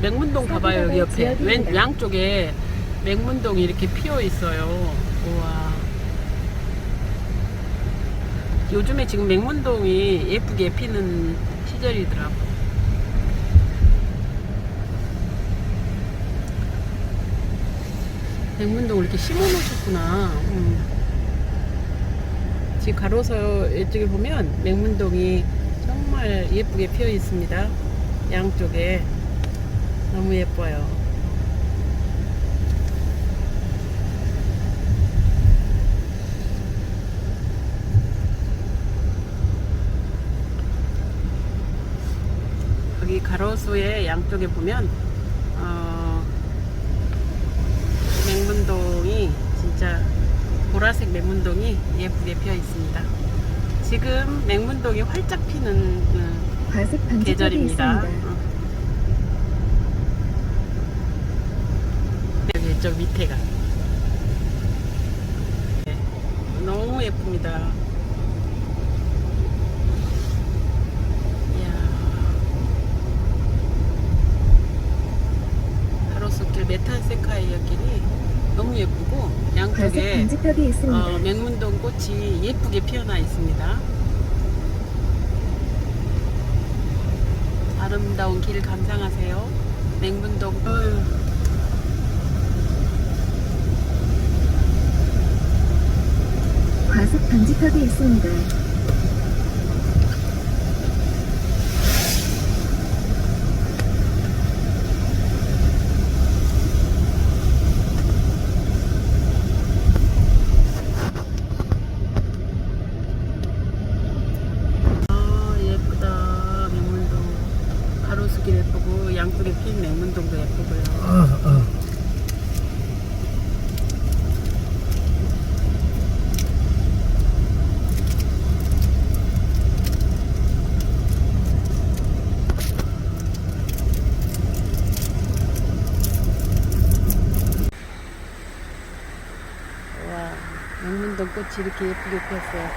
맹문동 봐봐요 여기 옆에 왼 양쪽에 맹문동이 이렇게 피어 있어요. 우와. 요즘에 지금 맹문동이 예쁘게 피는 시절이더라고. 맹문동 이렇게 심어 놓으셨구나. 음. 지금 가로서 이쪽에 보면 맹문동이 정말 예쁘게 피어 있습니다. 양쪽에 너무 예뻐요. 여기 가로수의 양쪽에 보면 어, 맹문동이 진짜 보라색 맹문동이 예쁘게 피어 있습니다. 지금 맹문동이 활짝 피는 음, 계절입니다. 있습니다. 저 밑에가 네, 너무 예쁩니다. 이야. 가로수길 메탄세카이어 길이 너무 예쁘고 양쪽에. 어, 맹문동 꽃이 예쁘게 피어나 있습니다. 아름다운 길 감상하세요. 맹문동. 어휴, 과습 방지턱이 있습니다. 아 예쁘다 맹문동. 가로수길 예쁘고 양쪽에 핀 맹문동도 예쁘고요. 와맹 문동 꽃이 이렇게 예쁘게 피었어요.